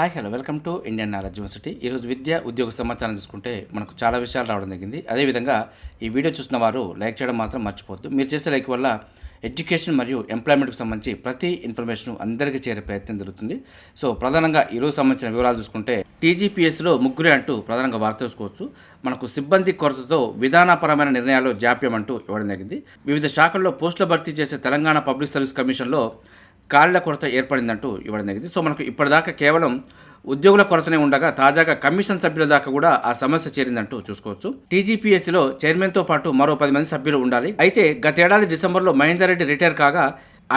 Hi hello welcome to Indian knowledge university. ఈరోజు విద్య ఉద్యోగ సమాచారం చూసుకుంటే మనకు చాలా విషయాలు రావడం జరిగింది. అదేవిధంగా ఈ వీడియో చూసిన వారు లైక్ చేయడం మాత్రం మర్చిపోద్దు మీరు చేసే లైక్ వల్ల ఎడ్యుకేషన్ మరియు ఎంప్లాయ్మెంట్కి సంబంధించి ప్రతి ఇన్ఫర్మేషన్ అందరికీ చేరే ప్రయత్నం జరుగుతుంది. సో ప్రధానంగా ఈరోజు సంబంధించిన వివరాలు చూసుకుంటే టీజీపీఎస్లో ముగ్గురే అంటూ ప్రధానంగా వార్త చూసుకోవచ్చు. మనకు సిబ్బంది కొరతతో విధానపరమైన నిర్ణయాలు జాప్యం అంటూ ఇవ్వడం జరిగింది. వివిధ శాఖల్లో పోస్టుల భర్తీ చేసే తెలంగాణ పబ్లిక్ సర్వీస్ కమిషన్లో కాళ్ళ కొరత ఏర్పడిందంటూ ఇవ్వడం జరిగింది. సో మనకు ఇప్పటిదాకా కేవలం ఉద్యోగుల కొరతనే ఉండగా తాజాగా కమిషన్ సభ్యుల దాకా కూడా ఆ సమస్య చేరిందంటూ చూసుకోవచ్చు. టీజీపీఎస్సీలో చైర్మన్తో పాటు మరో పది మంది సభ్యులు ఉండాలి. అయితే గతేడాది డిసెంబర్లో మహేందర్ రెడ్డి రిటైర్ కాగా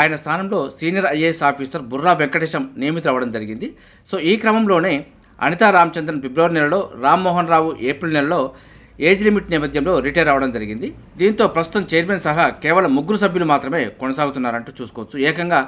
ఆయన స్థానంలో senior IAS officer Burra Venkatesham నియమితులు అవ్వడం జరిగింది. సో ఈ క్రమంలోనే అనితా రామచంద్రన్ ఫిబ్రవరి నెలలో రామ్మోహన్ రావు ఏప్రిల్ నెలలో ఏజ్ లిమిట్ నేపథ్యంలో రిటైర్ అవడం జరిగింది. దీంతో ప్రస్తుతం చైర్మన్ సహా కేవలం ముగ్గురు సభ్యులు మాత్రమే కొనసాగుతున్నారంటూ చూసుకోవచ్చు. ఏకంగా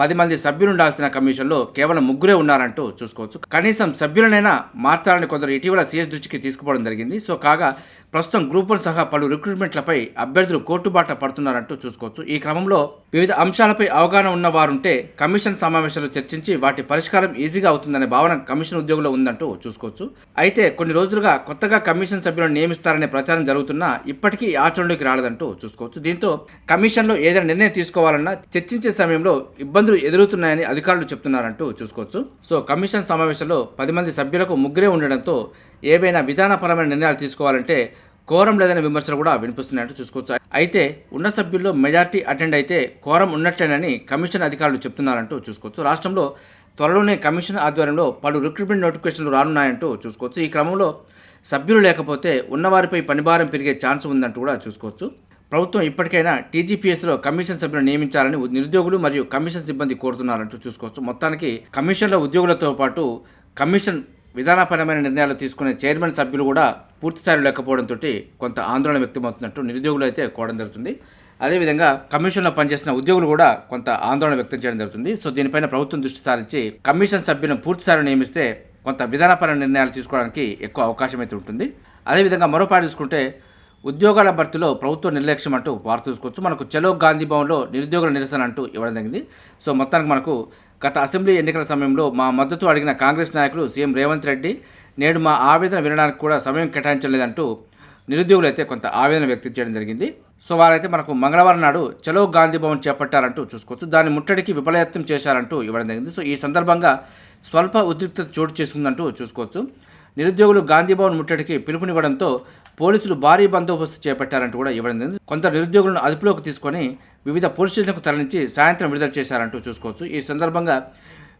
పది మంది సభ్యులు ఉండాల్సిన కమిషన్లో కేవలం ముగ్గురే ఉన్నారంటూ చూసుకోవచ్చు. కనీసం సభ్యులనైనా మార్చాలని కొందరు ఇటీవల సీఎస్ దృష్టికి తీసుకుపోవడం జరిగింది. సో కాగా ప్రస్తుతం గ్రూప్ వన్ సహా పలు రిక్రూట్మెంట్లపై అభ్యర్థులు కోర్టుబాట పడుతున్నారంటూ చూసుకోవచ్చు. ఈ క్రమంలో వివిధ అంశాలపై అవగాహన ఉన్న వారుంటే కమిషన్ సమావేశాలు చర్చించి వాటి పరిష్కారం ఈజీగా అవుతుందనే భావన కమిషన్ ఉద్యోగులు ఉందంటూ చూసుకోవచ్చు. అయితే కొన్ని రోజులుగా కొత్తగా కమిషన్ సభ్యులను నియమిస్తారనే ప్రచారం జరుగుతున్నా ఇప్పటికీ ఆచరణలోకి రాలేదంటూ చూసుకోవచ్చు. దీంతో కమిషన్లో ఏదైనా నిర్ణయం తీసుకోవాలన్నా చర్చించే సమయంలో ఇబ్బందులు ఎదురుతున్నాయని అధికారులు చెప్తున్నారంటూ చూసుకోవచ్చు. సో కమిషన్ సమావేశంలో పది మంది సభ్యులకు ముగ్గురే ఉండడంతో ఏవైనా విధానపరమైన నిర్ణయాలు తీసుకోవాలంటే కోరం లేదనే విమర్శలు కూడా వినిపిస్తున్నాయంటూ చూసుకోవచ్చు. అయితే ఉన్న సభ్యుల్లో మెజార్టీ అటెండ్ అయితే కోరం ఉన్నట్లేనని కమిషన్ అధికారులు చెప్తున్నారంటూ చూసుకోవచ్చు. రాష్ట్రంలో త్వరలోనే కమిషన్ ఆధ్వర్యంలో పలు రిక్రూట్మెంట్ నోటిఫికేషన్లు రానున్నాయంటూ చూసుకోవచ్చు. ఈ క్రమంలో సభ్యులు లేకపోతే ఉన్నవారిపై పనిభారం పెరిగే ఛాన్స్ ఉందంటూ కూడా చూసుకోవచ్చు. ప్రభుత్వం ఇప్పటికైనా టీజీపీఎస్లో కమిషన్ సభ్యులను నియమించాలని నిరుద్యోగులు మరియు కమిషన్ సిబ్బంది కోరుతున్నారంటూ చూసుకోవచ్చు. మొత్తానికి కమిషన్ల ఉద్యోగులతో పాటు కమిషన్ విధానపరమైన నిర్ణయాలు తీసుకునే చైర్మన్ సభ్యులు కూడా పూర్తిస్థాయిలో లేకపోవడంతో కొంత ఆందోళన వ్యక్తమవుతున్నట్టు నిరుద్యోగులు అయితే కోవడం జరుగుతుంది. అదేవిధంగా కమిషన్లో పనిచేసిన ఉద్యోగులు కూడా కొంత ఆందోళన వ్యక్తం చేయడం జరుగుతుంది. సో దీనిపైన ప్రభుత్వం దృష్టి సారించి కమిషన్ సభ్యులను పూర్తిస్థాయిలో నియమిస్తే కొంత విధానపరమైన నిర్ణయాలు తీసుకోవడానికి ఎక్కువ అవకాశం అయితే ఉంటుంది. అదేవిధంగా మరో పాట చూసుకుంటే ఉద్యోగాల భర్తీలో ప్రభుత్వ నిర్లక్ష్యం అంటూ వార్త చూసుకోవచ్చు. మనకు చలో గాంధీ భవన్లో నిరుద్యోగుల నిరసన అంటూ ఇవ్వడం జరిగింది. సో మొత్తానికి మనకు గత అసెంబ్లీ ఎన్నికల సమయంలో మా మద్దతు అడిగిన కాంగ్రెస్ నాయకులు సీఎం రేవంత్ రెడ్డి నేడు మా ఆవేదన వినడానికి కూడా సమయం కేటాయించలేదంటూ నిరుద్యోగులు అయితే కొంత ఆవేదన వ్యక్తం చేయడం జరిగింది. సో వారైతే మనకు మంగళవారం నాడు చలో గాంధీ భవన్ చేపట్టారంటూ చూసుకోవచ్చు. దాని ముట్టడికి విఫలయత్నం చేశారంటూ ఇవ్వడం జరిగింది. సో ఈ సందర్భంగా స్వల్ప ఉద్రిక్తత చోటు చేసుకుందంటూ చూసుకోవచ్చు. నిరుద్యోగులు గాంధీ భవన్ ముట్టడికి పిలుపునివ్వడంతో పోలీసులు భారీ బందోబస్తు చేపట్టారంటూ కూడా ఇవ్వడం జరిగింది కొంత నిరుద్యోగులను అదుపులోకి తీసుకొని వివిధ పోలీస్ స్టేషన్లకు తరలించి సాయంత్రం విడుదల చేశారంటూ చూసుకోవచ్చు. ఈ సందర్భంగా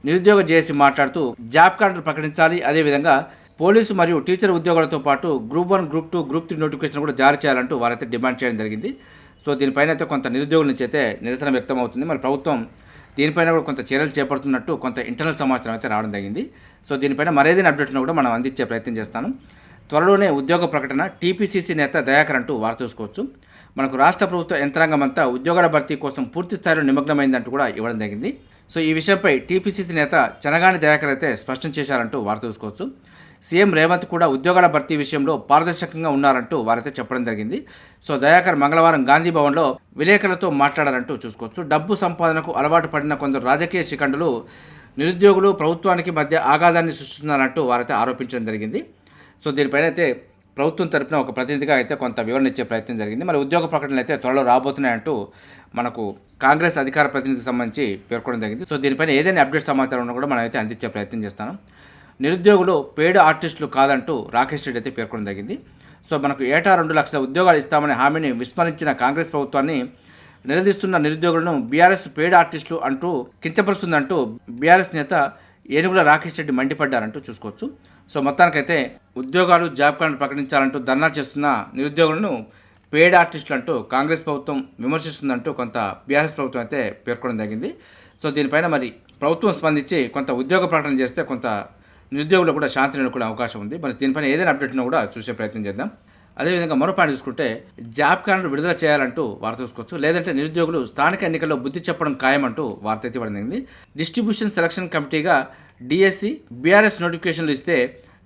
నిరుద్యోగ జేఏసీ మాట్లాడుతూ జాబ్ కార్డులు ప్రకటించాలి. అదేవిధంగా పోలీసు మరియు టీచర్ ఉద్యోగాలతో పాటు group one group two group three notification కూడా జారీ చేయాలంటూ వారైతే డిమాండ్ చేయడం జరిగింది. సో దీనిపైన అయితే కొంత నిరుద్యోగుల నుంచి అయితే నిరసన వ్యక్తం అవుతుంది మరి ప్రభుత్వం దీనిపైన కూడా కొంత చర్యలు చేపడుతున్నట్టు కొంత ఇంటర్నల్ సమాచారం అయితే రావడం జరిగింది. సో దీనిపైన మరేదైనా అప్డేట్ను కూడా మనం అందించే ప్రయత్నం చేస్తాను. త్వరలోనే ఉద్యోగ ప్రకటన టీపీసీసీ నేత దయాకర్ అంటూ వార్త చూసుకోవచ్చు. మనకు రాష్ట్ర ప్రభుత్వ యంత్రాంగం అంతా ఉద్యోగాల భర్తీ కోసం పూర్తి స్థాయిలో నిమగ్నమైందంటూ కూడా ఇవ్వడం జరిగింది. సో ఈ విషయంపై టీపీసీసీ నేత చనగాని దయాకర్ అయితే స్పష్టం చేశారంటూ వార్త చూసుకోవచ్చు. సీఎం రేవంత్ కూడా ఉద్యోగాల భర్తీ విషయంలో పారదర్శకంగా ఉన్నారంటూ వారైతే చెప్పడం జరిగింది. సో దయాకర్ మంగళవారం గాంధీ భవన్లో విలేకరులతో మాట్లాడారంటూ చూసుకోవచ్చు. డబ్బు సంపాదనకు అలవాటు పడిన కొందరు రాజకీయ శిఖండులు నిరుద్యోగులు ప్రభుత్వానికి మధ్య ఆఘాతాన్ని సృష్టిస్తున్నారంటూ వారైతే ఆరోపించడం జరిగింది. సో దీనిపైన అయితే ప్రభుత్వం తరపున ఒక ప్రతినిధిగా అయితే కొంత వివరణ ఇచ్చే ప్రయత్నం జరిగింది. మరి ఉద్యోగ ప్రకటనలు అయితే త్వరలో రాబోతున్నాయంటూ మనకు కాంగ్రెస్ అధికార ప్రతినిధికి సంబంధించి పేర్కొనడం జరిగింది. సో దీనిపైన ఏదైనా అప్డేట్ సమాచారం ఉన్నా కూడా మనం అయితే అందించే ప్రయత్నం చేస్తాను. నిరుద్యోగులు పేడ్ ఆర్టిస్టులు కాదంటూ రాకేష్ రెడ్డి అయితే పేర్కొనడం జరిగింది. సో మనకు ఏటా రెండు లక్షల ఉద్యోగాలు ఇస్తామనే హామీని విస్మరించిన కాంగ్రెస్ ప్రభుత్వాన్ని నిలదీస్తున్న నిరుద్యోగులను బీఆర్ఎస్ పేడ్ ఆర్టిస్టులు అంటూ కించపరుస్తుందంటూ బీఆర్ఎస్ నేత ఏనుగుల రాకేష్ రెడ్డి మండిపడ్డారంటూ చూసుకోవచ్చు. సో మొత్తానికైతే ఉద్యోగాలు జాబ్ కార్డు ప్రకటించాలంటూ ధర్నా చేస్తున్న నిరుద్యోగులను పేడ్ ఆర్టిస్టులు అంటూ కాంగ్రెస్ ప్రభుత్వం విమర్శిస్తుందంటూ కొంత బీఆర్ఎస్ ప్రభుత్వం అయితే పేర్కొనడం జరిగింది. సో దీనిపైన మరి ప్రభుత్వం స్పందించి కొంత ఉద్యోగ ప్రకటన చేస్తే కొంత నిరుద్యోగులు కూడా శాంతి నెలకొనే అవకాశం ఉంది. మరి దీనిపైన ఏదైనా అప్డేట్ ఉన్నా కూడా చూసే ప్రయత్నం చేద్దాం. అదేవిధంగా మరో పాయింట్ చూసుకుంటే జాబ్ కార్డు విడుదల చేయాలంటూ వార్త చూసుకోవచ్చు. లేదంటే నిరుద్యోగులు స్థానిక ఎన్నికల్లో బుద్ధి చెప్పడం ఖాయమంటూ వార్త అయితే పడింది డిస్ట్రిబ్యూషన్ సెలక్షన్ కమిటీగా డిఎస్సి బీఆర్ఎస్ నోటిఫికేషన్లు ఇస్తే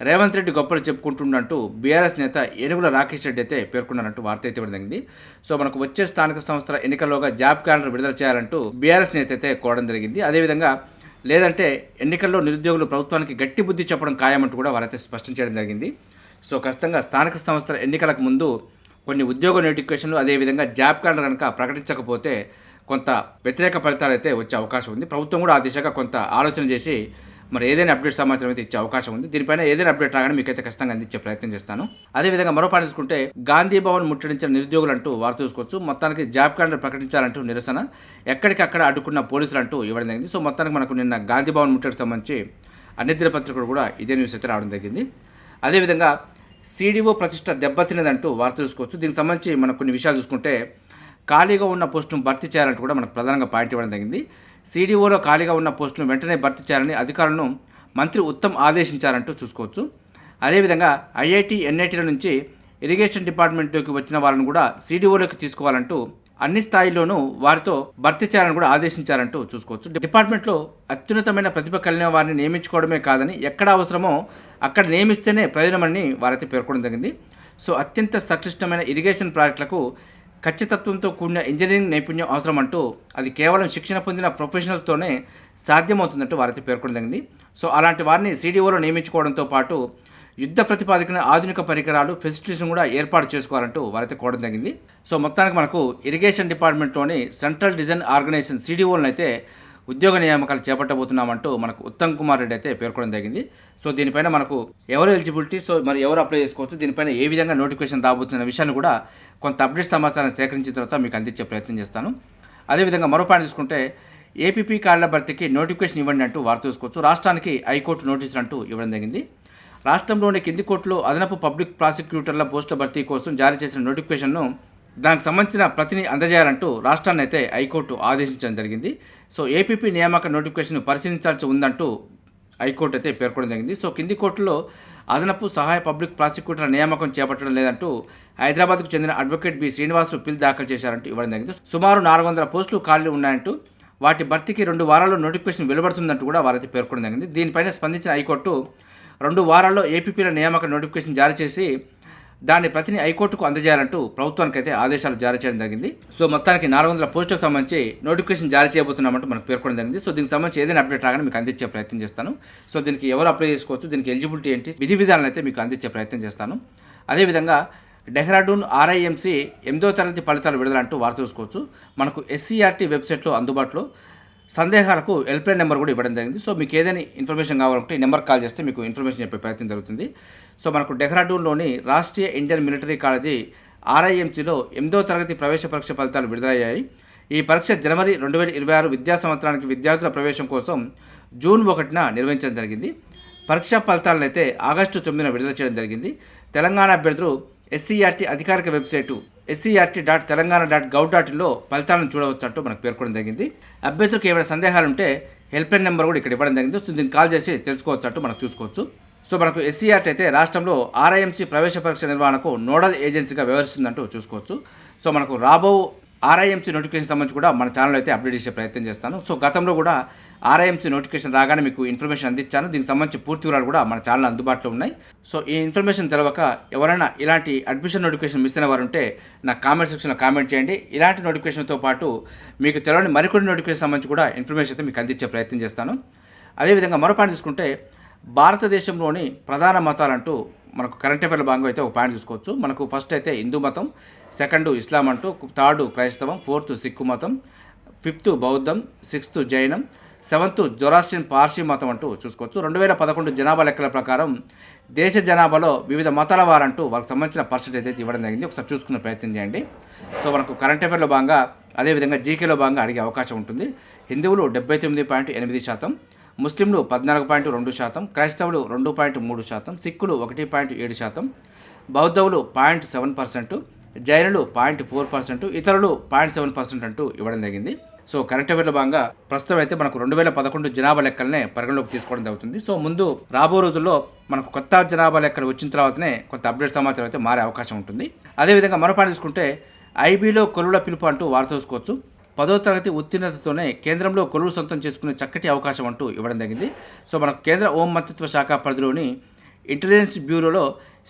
రేవంత్ రెడ్డి గొప్పలు చెప్పుకుంటుండంటూ బీఆర్ఎస్ నేత ఏనుగుల రాకేష్ రెడ్డి అయితే పేర్కొన్నారంటూ వార్త అయితే జరిగింది సో మనకు వచ్చే స్థానిక సంస్థల ఎన్నికల్లోగా జాబ్ క్యాలెండర్ విడుదల చేయాలంటూ బీఆర్ఎస్ నేత అయితే కోరడం జరిగింది. అదేవిధంగా లేదంటే ఎన్నికల్లో నిరుద్యోగులు ప్రభుత్వానికి గట్టి బుద్ధి చెప్పడం ఖాయమంటూ కూడా వారైతే స్పష్టం చేయడం జరిగింది. సో ఖచ్చితంగా స్థానిక సంస్థల ఎన్నికలకు ముందు కొన్ని ఉద్యోగ నోటిఫికేషన్లు అదేవిధంగా జాబ్ క్యాలెండర్ కనుక ప్రకటించకపోతే కొంత వ్యతిరేక ఫలితాలు అయితే వచ్చే అవకాశం ఉంది. ప్రభుత్వం కూడా ఆ దిశగా కొంత ఆలోచన చేసి మరి ఏదైనా అప్డేట్ సమాచారం అయితే ఇచ్చే అవకాశం ఉంది. దీనిపైన ఏదైనా అప్డేట్ రాగానే మీకైతే ఖచ్చితంగా అందించే ప్రయత్నం చేస్తాను. అదేవిధంగా మరో పాట చూసుకుంటే గాంధీ భవన్ ముట్టడించిన నిరుద్యోగులు అంటూ వార్త చూసుకోవచ్చు. మొత్తానికి జాబ్ క్యాలెండర్ ప్రకటించాలంటూ నిరసన. ఎక్కడికక్కడ అడ్డుకున్న పోలీసులు అంటూ ఇవ్వడం జరిగింది. సో మొత్తానికి మనకు నిన్న గాంధీ భవన్ ముట్టడికి సంబంధించి అనిద్ర పత్రికలు కూడా ఇదే న్యూస్ అయితే రావడం జరిగింది. అదేవిధంగా సీడీఓ ప్రతిష్ట దెబ్బతినదంటూ వార్త చూసుకోవచ్చు. దీనికి సంబంధించి మనకు కొన్ని విషయాలు చూసుకుంటే ఖాళీగా ఉన్న పోస్టును భర్తీ చేయాలంటూ కూడా మనకు ప్రధానంగా పాయింట్ ఇవ్వడం జరిగింది. సీడీఓలో ఖాళీగా ఉన్న పోస్టులను వెంటనే భర్తీ చేయాలని అధికారులను మంత్రి ఉత్తమ్ ఆదేశించారంటూ చూసుకోవచ్చు. అదేవిధంగా ఐఐటి ఎన్ఐటీల నుంచి ఇరిగేషన్ డిపార్ట్మెంట్లోకి వచ్చిన వాళ్ళను కూడా సీడీఓలోకి తీసుకోవాలంటూ అన్ని స్థాయిల్లోనూ వారితో భర్తీ చేయాలని కూడా ఆదేశించారంటూ చూసుకోవచ్చు. డిపార్ట్మెంట్లో అత్యున్నతమైన ప్రతిభ కలిగిన వారిని నియమించుకోవడమే కాదని ఎక్కడ అవసరమో అక్కడ నియమిస్తేనే ప్రయోజనమని వారైతే పేర్కొనడం జరిగింది. సో అత్యంత సంక్లిష్టమైన ఇరిగేషన్ ప్రాజెక్టులకు ఖచ్చితత్వంతో కూడిన ఇంజనీరింగ్ నైపుణ్యం అవసరం అంటూ అది కేవలం శిక్షణ పొందిన ప్రొఫెషనల్తోనే సాధ్యమవుతుందంటూ వారైతే పేర్కొనడం జరిగింది. సో అలాంటి వారిని సీడీఓలో నియమించుకోవడంతో పాటు యుద్ధ ప్రతిపాదికన ఆధునిక పరికరాలు ఫెసిలిటీస్ను కూడా ఏర్పాటు చేసుకోవాలంటూ వారైతే కోవడం జరిగింది. సో మొత్తానికి మనకు ఇరిగేషన్ డిపార్ట్మెంట్లోని సెంట్రల్ డిజైన్ ఆర్గనైజేషన్ సీడీఓలను అయితే ఉద్యోగ నియామకాలు చేపట్టబోతున్నామంటూ మనకు ఉత్తమ్ కుమార్ రెడ్డి అయితే పేర్కొనడం జరిగింది. సో దీనిపైన మనకు ఎవరు ఎలిజిబిలిటీ సో మరి ఎవరు అప్లై చేసుకోవచ్చు దీనిపైన ఏ విధంగా నోటిఫికేషన్ రాబోతున్న విషయాన్ని కూడా కొంత అప్డేట్ సమాచారం సేకరించిన తర్వాత మీకు అందించే ప్రయత్నం చేస్తాను. అదేవిధంగా మరో పాయింట్ చూసుకుంటే ఏపీపీ కార్డుల భర్తీకి నోటిఫికేషన్ ఇవ్వండి అంటూ వార్త చూసుకోవచ్చు రాష్ట్రానికి హైకోర్టు నోటీసులు అంటూ ఇవ్వడం జరిగింది. రాష్ట్రంలోని కింది కోర్టులో అదనపు పబ్లిక్ ప్రాసిక్యూటర్ల పోస్టుల భర్తీ కోసం జారీ చేసిన నోటిఫికేషన్ను దానికి సంబంధించిన ప్రతిని అందజేయాలంటూ రాష్ట్రాన్ని అయితే హైకోర్టు ఆదేశించడం జరిగింది. సో ఏపీపీ నియామక నోటిఫికేషన్ పరిశీలించాల్సి ఉందంటూ హైకోర్టు అయితే పేర్కొనడం జరిగింది. సో కింది కోర్టులో అదనపు సహాయ పబ్లిక్ ప్రాసిక్యూటర్ నియామకం చేపట్టడం లేదంటూ హైదరాబాద్కు చెందిన అడ్వకేట్ బి శ్రీనివాసులు పిల్ దాఖలు చేశారంటూ ఇవ్వడం జరిగింది. సుమారు నాలుగు వందల పోస్టులు ఖాళీ ఉన్నాయంటూ వాటి భర్తీకి రెండు వారాల్లో నోటిఫికేషన్ వెలువడుతుందంటూ కూడా వారైతే పేర్కొనడం జరిగింది. దీనిపైన స్పందించిన హైకోర్టు రెండు వారాల్లో ఏపీపీల నియామక నోటిఫికేషన్ జారీ చేసి దాన్ని ప్రతిని హైకోర్టుకు అందజేయాలంటూ ప్రభుత్వానికి అయితే ఆదేశాలు జారీ చేయడం జరిగింది. సో మొత్తానికి నాలుగు వందల పోస్టులకు సంబంధించి నోటిఫికేషన్ జారీ చేయబోతున్నామంటూ మనకు పేర్కొనడం జరిగింది. సో దీనికి సంబంధించి ఏదైనా అప్డేట్ రాగానే మీకు అందించే ప్రయత్నం చేస్తాను. సో దీనికి ఎవరు అప్లై చేసుకోవచ్చు దీనికి ఎలిజిబిలిటీ ఏంటి విధి విధానాలు అయితే మీకు అందించే ప్రయత్నం చేస్తాను. అదేవిధంగా డెహ్రాడూన్ ఆర్ఐఎంసీ ఎనిమిదో తరగతి ఫలితాలు విడుదలంటూ వార్త చూసుకోవచ్చు మనకు ఎస్సీఆర్టీ వెబ్సైట్లో అందుబాటులో. సందేహాలకు హెల్ప్లైన్ నెంబర్ కూడా ఇవ్వడం జరిగింది. సో మీకు ఏదైనా ఇన్ఫర్మేషన్ కావాలంటే ఈ నెంబర్ కాల్ చేస్తే మీకు ఇన్ఫర్మేషన్ చెప్పే ప్రయత్నం జరుగుతుంది. సో మనకు డెహ్రాడూన్లోని రాష్ట్రీయ ఇండియన్ మిలిటరీ కాలేజీ ఆర్ఐఎంసీలో ఎనిమిదవ తరగతి ప్రవేశ పరీక్ష ఫలితాలు విడుదలయ్యాయి. ఈ పరీక్ష జనవరి రెండు వేల ఇరవై ఆరు విద్యా సంవత్సరానికి విద్యార్థుల ప్రవేశం కోసం జూన్ ఒకటిన నిర్వహించడం జరిగింది. పరీక్షా ఫలితాలను అయితే ఆగస్టు తొమ్మిదిన విడుదల చేయడం జరిగింది. తెలంగాణ అభ్యర్థులు ఎస్సీఆర్టీ అధికారిక website SCRT dot Telangana dot gov dot ఇన్లో ఫలితాలను చూడవచ్చు అంటూ మనకు పేర్కొనడం జరిగింది. అభ్యర్థులకు ఏమైనా సందేహాలు ఉంటే హెల్ప్లైన్ నెంబర్ కూడా ఇక్కడ ఇవ్వడం జరిగింది. సో దీన్ని కాల్ చేసి తెలుసుకోవచ్చు అంటూ మనం చూసుకోవచ్చు. సో మనకు ఎస్సీఆర్టీ అయితే రాష్ట్రంలో ఆర్ఐఎంసీ ప్రవేశ పరీక్ష నిర్వహణకు నోడల్ ఏజెన్సీగా వ్యవహరిస్తుందంటూ చూసుకోవచ్చు. సో మనకు రాబో ఆర్ఐఎంసీ నోటిఫికేషన్ సంబంధించి కూడా మన ఛానల్ అయితే అప్డేట్ చేసే ప్రయత్నం చేస్తాను. సో గతంలో కూడా ఆర్ఐఎంసీ నోటిఫికేషన్ రాగానే మీకు ఇన్ఫర్మేషన్ అందించాను. దీనికి సంబంధించి పూర్తి వివరాలు కూడా మన ఛానల్ అందుబాటులో ఉన్నాయి. సో ఈ ఇన్ఫర్మేషన్ తెలవక ఎవరైనా ఇలాంటి అడ్మిషన్ నోటిఫికేషన్ మిస్ అయిన వారు ఉంటే నా కామెంట్ సెక్షన్లో కామెంట్ చేయండి. ఇలాంటి నోటిఫికేషన్తో పాటు మీకు తెలవని మరికొన్ని నోటిఫికేషన్ సంబంధించి కూడా ఇన్ఫర్మేషన్ అయితే మీకు అందించే ప్రయత్నం చేస్తాను. అదేవిధంగా మరో పాయింట్ తీసుకుంటే భారతదేశంలోని ప్రధాన మతాలంటూ మనకు కరెంట్ అఫేర్ల భాగంగా అయితే ఒక పాయింట్ చూసుకోవచ్చు. మనకు ఫస్ట్ అయితే హిందూ మతం సెకండ్ ఇస్లాం అంటూ థర్డ్ క్రైస్తవం ఫోర్త్ సిక్కు మతం ఫిఫ్త్ బౌద్ధం సిక్స్త్ జైనం సెవెంత్ జొరాస్టియన్ పార్సీ మతం అంటూ చూసుకోవచ్చు. రెండు వేల పదకొండు జనాభా లెక్కల ప్రకారం దేశ జనాభాలో వివిధ మతాల వారంటూ వాళ్ళకి సంబంధించిన పర్సెంటేజ్ అయితే ఇవ్వడం జరిగింది. ఒకసారి చూసుకునే ప్రయత్నం చేయండి. సో మనకు కరెంట్ అఫేర్లో భాగంగా అదేవిధంగా జీకేలో భాగంగా అడిగే అవకాశం ఉంటుంది. హిందువులు డెబ్బై తొమ్మిది పాయింట్ ఎనిమిది శాతం ముస్లింలు పద్నాలుగు పాయింట్ రెండు శాతం క్రైస్తవులు రెండు పాయింట్ మూడు శాతం సిక్కులు ఒకటి పాయింట్ ఏడు శాతం బౌద్ధవులు పాయింట్ సెవెన్ పర్సెంట్ జైనులు పాయింట్ ఫోర్ పర్సెంట్ ఇతరులు పాయింట్ సెవెన్ పర్సెంట్ అంటూ ఇవ్వడం జరిగింది. సో కరెంట్ అఫైర్ల భాగంగా ప్రస్తుతం అయితే మనకు రెండు వేల పదకొండు జనాభా లెక్కలనే పరిగణలోకి తీసుకోవడం జరుగుతుంది. సో ముందు రాబో రోజుల్లో మనకు కొత్త జనాభా లెక్కలు వచ్చిన తర్వాతనే కొంత అప్డేట్ సమాచారం అయితే మారే అవకాశం ఉంటుంది. అదేవిధంగా మరో పాయింట్ తీసుకుంటే ఐబీలో కొలువుల పిలుపు అంటూ వార్త చూసుకోవచ్చు. పదో తరగతి ఉత్తీర్ణతతోనే కేంద్రంలో కొలువు సొంతం చేసుకునే చక్కటి అవకాశం అంటూ ఇవ్వడం జరిగింది. సో మనకు కేంద్ర హోం మంత్రిత్వ శాఖ పరిధిలోని ఇంటెలిజెన్స్ బ్యూరోలో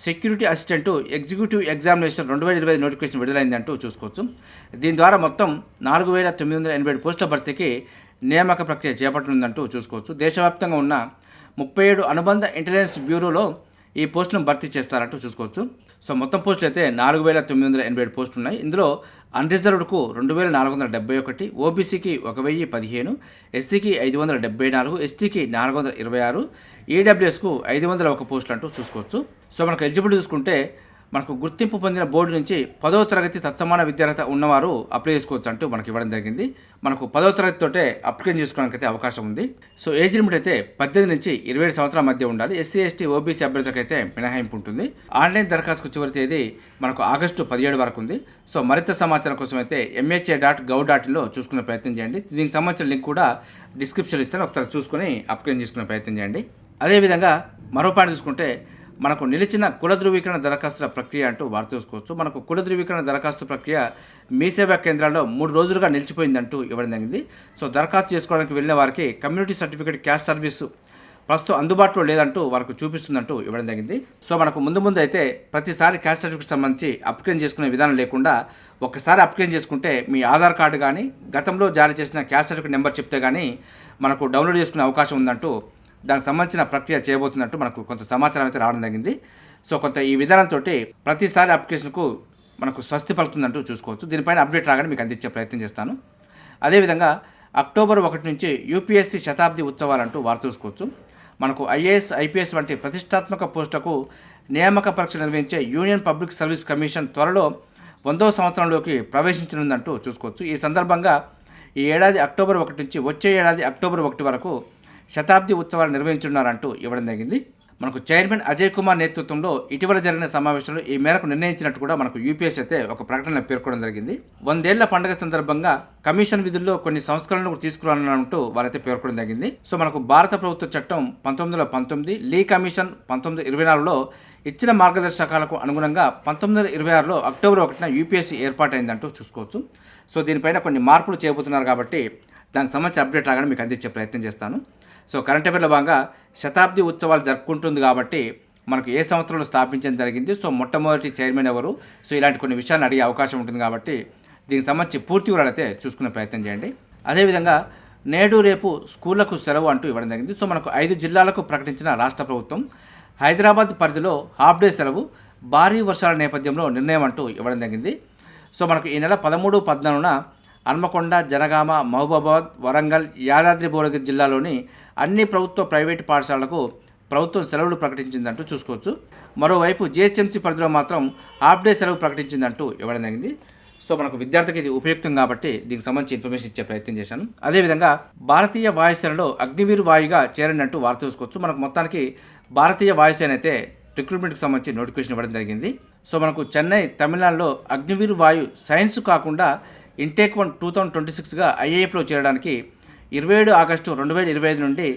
సెక్యూరిటీ అసిస్టెంట్ ఎగ్జిక్యూటివ్ ఎగ్జామినేషన్ రెండు వేల ఇరవై ఐదు నోటిఫికేషన్ విడుదలైందంటూ చూసుకోవచ్చు. దీని ద్వారా మొత్తం నాలుగు వేల తొమ్మిది వందల ఎనభై ఏడు పోస్టుల భర్తీకి నియామక ప్రక్రియ చేపట్టనుందంటూ చూసుకోవచ్చు. దేశవ్యాప్తంగా ఉన్న ముప్పై ఏడు అనుబంధ ఇంటెలిజెన్స్ బ్యూరోలో ఈ పోస్టును భర్తీ చేస్తారంటూ చూసుకోవచ్చు. సో మొత్తం పోస్టులు అయితే నాలుగు వేల తొమ్మిది వందల ఎనభై ఏడు పోస్టులు ఉన్నాయి ఇందులో అన్రిజర్వ్డ్కు రెండు వేల నాలుగు వందల డెబ్బై ఒకటి ఓబీసీకి ఒక వెయ్యి పదిహేను ఎస్సీకి ఐదు వందల డెబ్బై నాలుగు ఎస్టీకి నాలుగు వందల ఇరవై ఆరు ఈడబ్ల్యూఎస్కు ఐదు వందల ఒక పోస్టులు అంటూ చూసుకోవచ్చు. సో మనకు ఎలిజిబిలిటీ చూసుకుంటే మనకు గుర్తింపు పొందిన బోర్డు నుంచి పదవ తరగతి తత్సమాన విద్యార్హత ఉన్నవారు అప్లై చేసుకోవచ్చు అంటూ మనకి ఇవ్వడం జరిగింది. మనకు పదవ తరగతితోటే అప్లికేషన్ చేసుకోవడానికి అయితే అవకాశం ఉంది. సో ఏజ్ లిమిట్ అయితే పద్దెనిమిది నుంచి ఇరవై ఏడు సంవత్సరాల మధ్య ఉండాలి. ఎస్సీ ఎస్టీ ఓబీసీ అభ్యర్థులకు అయితే మినహాయింపు ఉంటుంది. ఆన్లైన్ దరఖాస్తుకు చివరి తేదీ మనకు ఆగస్టు పదిహేడు వరకు ఉంది. సో మరింత సమాచారం కోసం అయితే ఎంహెచ్ఏ డాట్ గవ్ డాట్లో చూసుకునే ప్రయత్నం చేయండి. దీనికి సంబంధించిన లింక్ కూడా డిస్క్రిప్షన్ ఇస్తాను ఒకసారి చూసుకొని అప్లికేషన్ చేసుకునే ప్రయత్నం చేయండి. అదేవిధంగా మరో పాయింట్ చూసుకుంటే మనకు నిలిచిన కుల ధృవీకరణ దరఖాస్తుల ప్రక్రియ అంటూ వార్త చూసుకోవచ్చు. మనకు కుల ధృవీకరణ దరఖాస్తు ప్రక్రియ మీ సేవా కేంద్రాల్లో మూడు రోజులుగా నిలిచిపోయిందంటూ ఇవ్వడం జరిగింది. సో దరఖాస్తు చేసుకోవడానికి వెళ్ళిన వారికి కమ్యూనిటీ సర్టిఫికేట్ క్యాష్ సర్వీసు ప్రస్తుతం అందుబాటులో లేదంటూ వారికి చూపిస్తుందంటూ ఇవ్వడం జరిగింది. సో మనకు ముందు ముందు అయితే ప్రతిసారి క్యాష్ సర్టిఫికేట్ సంబంధించి అప్లికేషన్ చేసుకునే విధానం లేకుండా ఒకసారి అప్లికేషన్ చేసుకుంటే మీ ఆధార్ కార్డు కానీ గతంలో జారీ చేసిన క్యాష్ సర్టిఫికేట్ నెంబర్ చెప్తే కానీ మనకు డౌన్లోడ్ చేసుకునే అవకాశం ఉందంటూ దానికి సంబంధించిన ప్రక్రియ చేయబోతున్నట్టు మనకు కొంత సమాచారం అయితే రావడం జరిగింది. సో కొంత ఈ విధానంతో ప్రతిసారి అప్లికేషన్కు మనకు స్వస్తి పలుకుతుందంటూ చూసుకోవచ్చు. దీనిపైన అప్డేట్ రాగానే మీకు అందించే ప్రయత్నం చేస్తాను. అదేవిధంగా అక్టోబర్ ఒకటి నుంచి యూపీఎస్సీ శతాబ్ది ఉత్సవాలంటూ వార్త చూసుకోవచ్చు. మనకు ఐఏఎస్ ఐపీఎస్ వంటి ప్రతిష్టాత్మక పోస్టులకు నియామక పరీక్ష నిర్వహించే యూనియన్ పబ్లిక్ సర్వీస్ కమిషన్ త్వరలో వందవ సంవత్సరంలోకి ప్రవేశించనుందంటూ చూసుకోవచ్చు. ఈ సందర్భంగా ఈ ఏడాది అక్టోబర్ ఒకటి నుంచి వచ్చే ఏడాది అక్టోబర్ ఒకటి వరకు శతాబ్ది ఉత్సవాలు నిర్వహించున్నారంటూ ఇవ్వడం జరిగింది. మనకు చైర్మన్ అజయ్ కుమార్ నేతృత్వంలో ఇటీవల జరిగిన సమావేశంలో ఈ మేరకు నిర్ణయించినట్టు కూడా మనకు యూపీఎస్ అయితే ఒక ప్రకటన పేర్కొనడం జరిగింది. వందేళ్ళ పండుగ సందర్భంగా కమిషన్ విధుల్లో కొన్ని సంస్కరణలు తీసుకురానంటూ వారైతే పేర్కొనడం జరిగింది. సో మనకు భారత ప్రభుత్వ చట్టం పంతొమ్మిది వందల పంతొమ్మిది లీ కమిషన్ పంతొమ్మిది ఇరవై నాలుగులో ఇచ్చిన మార్గదర్శకాలకు అనుగుణంగా పంతొమ్మిది వందల ఇరవై ఆరులో అక్టోబర్ ఒకటిన యూపీఎస్సీ ఏర్పాటైందంటూ చూసుకోవచ్చు. సో దీనిపైన కొన్ని మార్పులు చేయబోతున్నారు కాబట్టి దానికి సంబంధించి అప్డేట్ రాగానే మీకు అందించే ప్రయత్నం చేస్తాను. సో కరెంట్ అఫేర్లో భాగంగా శతాబ్ది ఉత్సవాలు జరుపుకుంటుంది కాబట్టి మనకు ఏ సంవత్సరంలో స్థాపించడం జరిగింది? సో మొట్టమొదటి చైర్మన్ ఎవరు? సో ఇలాంటి కొన్ని విషయాలను అడిగే అవకాశం ఉంటుంది కాబట్టి దీనికి సంబంధించి పూర్తి వివరాలైతే చూసుకునే ప్రయత్నం చేయండి. అదేవిధంగా నేడు రేపు స్కూళ్ళకు సెలవు అంటూ ఇవ్వడం జరిగింది. సో మనకు ఐదు జిల్లాలకు ప్రకటించిన రాష్ట్ర ప్రభుత్వం హైదరాబాద్ పరిధిలో హాఫ్ డే సెలవు భారీ వర్షాల నేపథ్యంలో నిర్ణయం అంటూ ఇవ్వడం జరిగింది. సో మనకు ఈ నెల పదమూడు పద్నాలుగున హన్మకొండ జనగామ మహబూబాబాద్ వరంగల్ యాదాద్రి భువనగిరి జిల్లాలోని అన్ని ప్రభుత్వ ప్రైవేటు పాఠశాలలకు ప్రభుత్వం సెలవులు ప్రకటించిందంటూ చూసుకోవచ్చు. మరోవైపు జిహెచ్ఎంసీ పరిధిలో మాత్రం హాఫ్ డే సెలవు ప్రకటించిందంటూ ఇవ్వడం జరిగింది. సో మనకు విద్యార్థికి ఇది ఉపయుక్తం కాబట్టి దీనికి సంబంధించి ఇన్ఫర్మేషన్ ఇచ్చే ప్రయత్నం చేశాను. అదేవిధంగా భారతీయ వాయుసేనలో అగ్నివీర్ వాయుగా చేరినట్టు వార్త చూసుకోవచ్చు. మనకు మొత్తానికి భారతీయ వాయుసేన అయితే రిక్రూట్మెంట్కి సంబంధించి నోటిఫికేషన్ ఇవ్వడం జరిగింది. సో మనకు చెన్నై తమిళనాడులో అగ్నివీర్ వాయు సైన్స్ కాకుండా intake one two thousand twenty సిక్స్గా ఐఏఎఫ్లో చేరడానికి ఇరవై ఏడు ఆగస్టు రెండు వేల ఇరవై ఐదు నుండి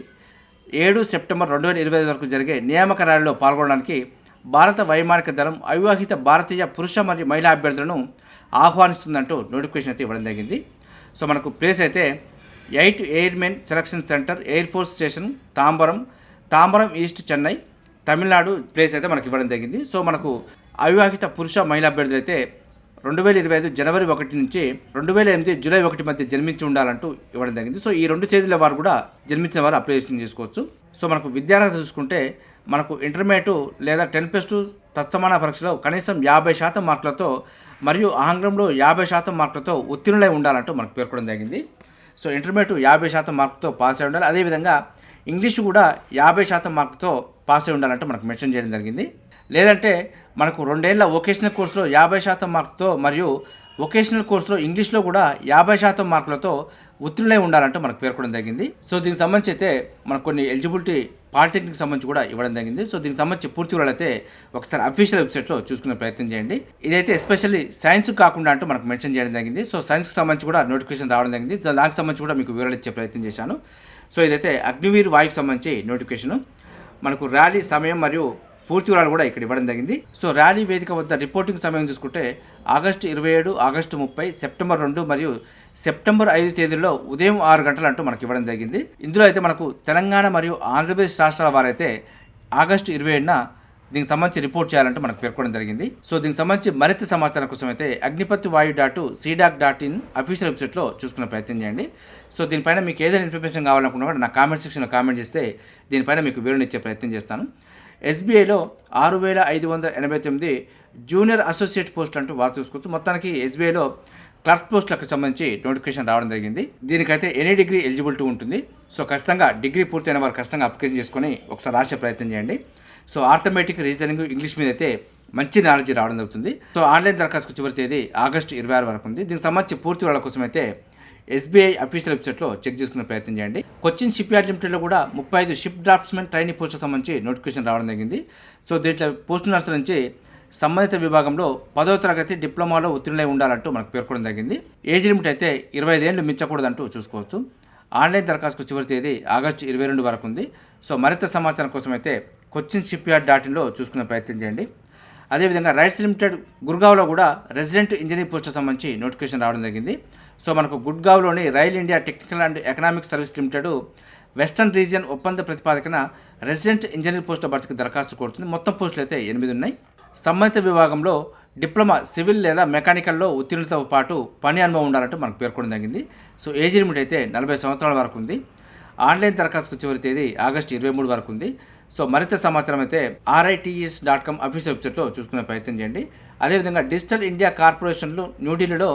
ఏడు సెప్టెంబర్ రెండు వేల ఇరవై ఐదు వరకు జరిగే నియామక ర్యాలీలో పాల్గొనడానికి భారత వైమానిక దళం అవివాహిత భారతీయ పురుష మరియు మహిళా అభ్యర్థులను ఆహ్వానిస్తుందంటూ నోటిఫికేషన్ అయితే ఇవ్వడం జరిగింది. సో మనకు ప్లేస్ అయితే eight airmen selection centre air force station Tambaram Tambaram east Chennai Tamil Nadu place అయితే మనకి ఇవ్వడం జరిగింది. సో మనకు అవివాహిత పురుష మహిళా అభ్యర్థులు అయితే రెండు వేల ఇరవై ఐదు జనవరి ఒకటి నుంచి రెండు వేల ఎనిమిది జూలై ఒకటి మధ్య జన్మించి ఉండాలంటూ ఇవ్వడం జరిగింది. సో ఈ రెండు తేదీల వారు కూడా జన్మించిన వారు అప్లికేషన్ చేసుకోవచ్చు. సో మనకు విద్యార్హత చూసుకుంటే మనకు ఇంటర్మీడియట్ లేదా టెన్ ప్లస్ టూ తత్సమాన పరీక్షలో కనీసం యాభై శాతం మార్కులతో మరియు ఆంగ్లంలో యాభై శాతం మార్కులతో ఉత్తీర్ణులై ఉండాలంటూ మనకు పేర్కొనడం జరిగింది. సో ఇంటర్మీడియట్ యాభై శాతం మార్కులతో పాస్ అయి ఉండాలి. అదేవిధంగా ఇంగ్లీష్ కూడా యాభై శాతం మార్కులతో పాస్ అయి ఉండాలంటూ మనకు మెన్షన్ చేయడం జరిగింది. లేదంటే మనకు రెండేళ్ళ వొకేషనల్ కోర్సులో యాభై శాతం మార్క్తో మరియు వొకేషనల్ కోర్సులో ఇంగ్లీష్లో కూడా యాభై శాతం మార్కులతో ఉత్తీర్ణులై ఉండాలంటూ మనకు పేర్కొనడం జరిగింది. సో దీనికి సంబంధించి అయితే మనకు కొన్ని ఎలిజిబిలిటీ పాలిటెక్నిక్ సంబంధించి కూడా ఇవ్వడం జరిగింది. సో దీనికి సంబంధించి పూర్తి వివరాలు ఒకసారి అఫీషియల్ వెబ్సైట్లో చూసుకునే ప్రయత్నం చేయండి. ఇదైతే ఎస్పెషల్లీ సైన్స్ కాకుండా అంటూ మనకు మెన్షన్ చేయడం జరిగింది. సో సైన్స్కి సంబంధించి కూడా నోటిఫికేషన్ రావడం జరిగింది. దానికి సంబంధించి కూడా మీకు వివరాలు ఇచ్చే ప్రయత్నం చేశాను. సో ఇదైతే అగ్నివీర్ వాయుకి సంబంధించి నోటిఫికేషను మనకు ర్యాలీ సమయం మరియు పూర్తి వివరాలు కూడా ఇక్కడ ఇవ్వడం జరిగింది. సో ర్యాలీ వేదిక వద్ద రిపోర్టింగ్ సమయం చూసుకుంటే ఆగస్టు ఇరవై ఏడు ఆగస్టు ముప్పై సెప్టెంబర్ రెండు మరియు సెప్టెంబర్ ఐదు తేదీల్లో ఉదయం ఆరు గంటలు అంటూ మనకి ఇవ్వడం జరిగింది. ఇందులో అయితే మనకు తెలంగాణ మరియు ఆంధ్రప్రదేశ్ రాష్ట్రాల వారైతే ఆగస్టు ఇరవై ఏడున దీనికి సంబంధించి రిపోర్ట్ చేయాలంటే మనకు పేర్కొనడం జరిగింది. సో దీనికి సంబంధించి మరింత సమాచారం కోసం అయితే Agnipathi Vayu dot CDAC dot in official వెబ్సైట్లో చూసుకునే ప్రయత్నం చేయండి. సో దీనిపైన మీకు ఏదైనా ఇన్ఫర్మేషన్ కావాలనుకున్నా కూడా నా కామెంట్ సెక్షన్లో కామెంట్ చేస్తే దీనిపైన మీకు వివరణ ఇచ్చే ప్రయత్నం చేస్తాను. ఎస్బీఐలో ఆరు వేల ఐదు వందల ఎనభై తొమ్మిది జూనియర్ అసోసియేట్ పోస్టులు అంటూ వారు చూసుకోవచ్చు. మొత్తానికి ఎస్బీఐలో క్లర్క్ పోస్టులకు సంబంధించి నోటిఫికేషన్ రావడం జరిగింది. దీనికైతే ఎనీ డిగ్రీ ఎలిజిబిలిటీ ఉంటుంది. సో ఖచ్చితంగా డిగ్రీ పూర్తయిన వారు ఖచ్చితంగా అప్లికేషన్ చేసుకొని ఒకసారి రాసే ప్రయత్నం చేయండి. సో ఆర్థమెటిక్ రీజనింగ్ ఇంగ్లీష్ మీద అయితే మంచి నాలెడ్జ్ రావడం జరుగుతుంది. సో ఆన్లైన్ దరఖాస్తు చివరి తేదీ ఆగస్టు ఇరవై ఆరు వరకు ఉంది. దీనికి సంబంధించి పూర్తి వాళ్ళ కోసం అయితే ఎస్బీఐ అఫీషియల్ వెబ్సైట్లో చెక్ చేసుకునే ప్రయత్నం చేయండి. కొచ్చిన్ షిప్ యార్డ్ లిమిటెడ్లో కూడా ముప్పై ఐదు షిప్ డ్రాఫ్ట్స్మెన్ ట్రైనింగ్ పోస్టులకు సంబంధించి నోటిఫికేషన్ రావడం జరిగింది. సో దీంట్లో పోస్టు నర్సుల నుంచి సంబంధిత విభాగంలో పదవ తరగతి డిప్లొమాలో ఉత్తీర్ణులై ఉండాలంటూ మనకు పేర్కొనడం జరిగింది. ఏజ్ లిమిట్ అయితే ఇరవై ఐదేళ్ళు మించకూడదంటూ చూసుకోవచ్చు. ఆన్లైన్ దరఖాస్తు చివరి తేదీ ఆగస్టు ఇరవై రెండు వరకు ఉంది. సో మరింత సమాచారం కోసం అయితే కొచ్చిన్ షిప్ యార్డ్ డాట్ ఇన్లో చూసుకునే ప్రయత్నం చేయండి. అదేవిధంగా రైట్స్ లిమిటెడ్ గుర్గావ్లో కూడా రెసిడెంట్ ఇంజనీరింగ్ పోస్టుకు సంబంధించి నోటిఫికేషన్ రావడం జరిగింది. సో మనకు గుడ్గావ్లోని rail India technical and economic service limited western region ఒప్పంద ప్రతిపాదకన రెసిడెంట్ ఇంజనీర్ పోస్టుల భర్తీకి దరఖాస్తు కోరుతుంది. మొత్తం పోస్టులు అయితే ఎనిమిది ఉన్నాయి. సంబంధిత విభాగంలో డిప్లొమా సివిల్ లేదా మెకానికల్లో ఉత్తీర్ణతో పాటు పని అనుభవం ఉండాలంటూ మనకు పేర్కొనడం జరిగింది. సో ఏజ్ లిమిట్ అయితే నలభై సంవత్సరాల వరకు ఉంది. ఆన్లైన్ దరఖాస్తుకు చివరి తేదీ ఆగస్టు ఇరవై మూడు వరకు ఉంది. సో మరింత సమాచారం అయితే ఆర్ఐటీఎస్ డాట్ కామ్ అఫీషియల్ వెబ్సైట్లో చూసుకునే ప్రయత్నం చేయండి. అదేవిధంగా డిజిటల్ ఇండియా కార్పొరేషన్లు న్యూఢిల్లీలో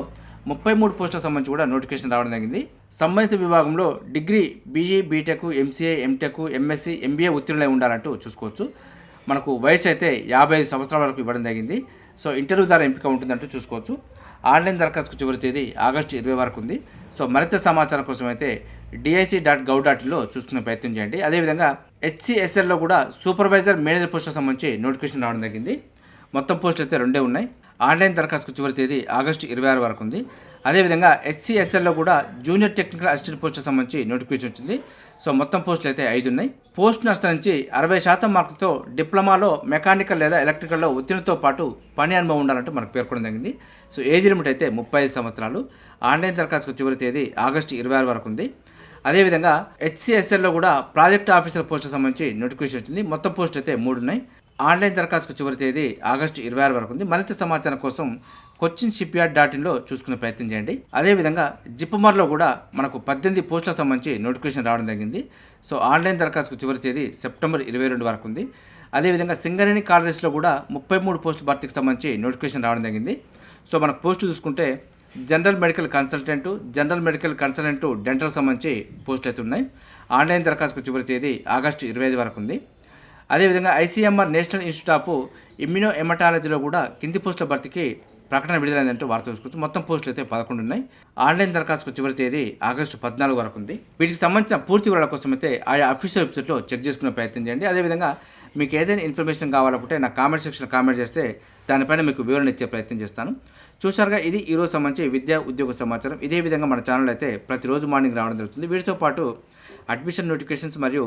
ముప్పై మూడు పోస్టులకు సంబంధించి కూడా నోటిఫికేషన్ రావడం జరిగింది. సంబంధిత విభాగంలో degree BE BTech MCA MTech MSc MBA ఉత్తీర్ణులై ఉండాలంటూ చూసుకోవచ్చు. మనకు వయసు అయితే యాభై ఐదు సంవత్సరాల వరకు ఇవ్వడం జరిగింది. సో ఇంటర్వ్యూ ద్వారా ఎంపిక ఉంటుందంటూ చూసుకోవచ్చు. ఆన్లైన్ దరఖాస్తు చివరి తేదీ ఆగస్టు ఇరవై వరకు ఉంది. సో మరింత సమాచారం కోసం అయితే డిఐసి డాట్ గవ్ డాట్ ఇన్లో చూసుకునే ప్రయత్నం చేయండి. అదేవిధంగా హెచ్సిఎస్ఎల్లో కూడా సూపర్వైజర్ మేనేజర్ పోస్టులకు సంబంధించి నోటిఫికేషన్ రావడం జరిగింది. మొత్తం పోస్టులు అయితే రెండే ఉన్నాయి. ఆన్లైన్ దరఖాస్తుకు చివరి తేదీ ఆగస్టు ఇరవై ఆరు వరకు ఉంది. అదేవిధంగా ఎస్సీఎస్ఎల్లో కూడా జూనియర్ టెక్నికల్ అసిస్టెంట్ పోస్టుకు సంబంధించి నోటిఫికేషన్ వచ్చింది. సో మొత్తం పోస్టులు అయితే ఐదు ఉన్నాయి. పోస్ట్ నర్స్ నుంచి అరవై శాతం మార్కులతో డిప్లొమాలో మెకానికల్ లేదా ఎలక్ట్రికల్లో ఉత్తీర్ణతో పాటు పని అనుభవం ఉండాలంటూ మనకు పేర్కొనడం జరిగింది. సో ఏజ్ లిమిట్ అయితే ముప్పై ఐదు సంవత్సరాలు. ఆన్లైన్ దరఖాస్తుకు చివరి తేదీ ఆగస్టు ఇరవై ఆరు వరకు ఉంది. అదేవిధంగా హెచ్సిఎస్ఎల్లో కూడా ప్రాజెక్ట్ ఆఫీసర్ పోస్టుకు సంబంధించి నోటిఫికేషన్ వచ్చింది. మొత్తం పోస్టులు అయితే మూడు ఉన్నాయి. ఆన్లైన్ దరఖాస్తుకు చివరి తేదీ ఆగస్టు ఇరవై ఆరు వరకు ఉంది. మరింత సమాచారం కోసం కొచ్చిన్ షిప్ యార్డ్ డాట్ ఇన్లో చూసుకునే ప్రయత్నం చేయండి. అదేవిధంగా జిప్మార్లో కూడా మనకు పద్దెనిమిది పోస్టులకు సంబంధించి నోటిఫికేషన్ రావడం జరిగింది. సో ఆన్లైన్ దరఖాస్తుకు చివరి తేదీ సెప్టెంబర్ ఇరవై రెండు వరకు ఉంది. అదేవిధంగా సింగరేణి కాలరీస్లో కూడా ముప్పై మూడు పోస్టు భర్తీకి సంబంధించి నోటిఫికేషన్ రావడం జరిగింది. సో మనకు పోస్టు చూసుకుంటే general medical consultant general medical consultant dental సంబంధించి పోస్టులు అయితే ఉన్నాయి. ఆన్లైన్ దరఖాస్తుకు చివరి తేదీ ఆగస్టు ఇరవై ఐదు వరకు ఉంది. అదేవిధంగా ICMR national institute of immuno ఎమటాలజీలో కూడా కింది పోస్టుల భర్తీకి ప్రకటన విడుదలైందంటూ వార్త చూసుకోవచ్చు మొత్తం పోస్టులు అయితే పదకొండు ఉన్నాయి. ఆన్లైన్ దరఖాస్తుకు చివరి తేదీ ఆగస్టు పద్నాలుగు వరకు ఉంది. వీటికి సంబంధించిన పూర్తి వివరాల కోసం అయితే ఆయా అఫీషియల్ వెబ్సైట్లో చెక్ చేసుకునే ప్రయత్నం చేయండి. అదేవిధంగా మీకు ఏదైనా ఇన్ఫర్మేషన్ కావాలనుకుంటే నా కామెంట్ సెక్షన్లో కామెంట్ చేస్తే దానిపైన మీకు వివరణ ఇచ్చే ప్రయత్నం చేస్తాను. చూసారుగా ఇది ఈరోజు సంబంధించి విద్యా ఉద్యోగ సమాచారం. ఇదే విధంగా మన ఛానల్ అయితే ప్రతిరోజు మార్నింగ్ రావడం జరుగుతుంది. వీటితో పాటు అడ్మిషన్ నోటిఫికేషన్స్ మరియు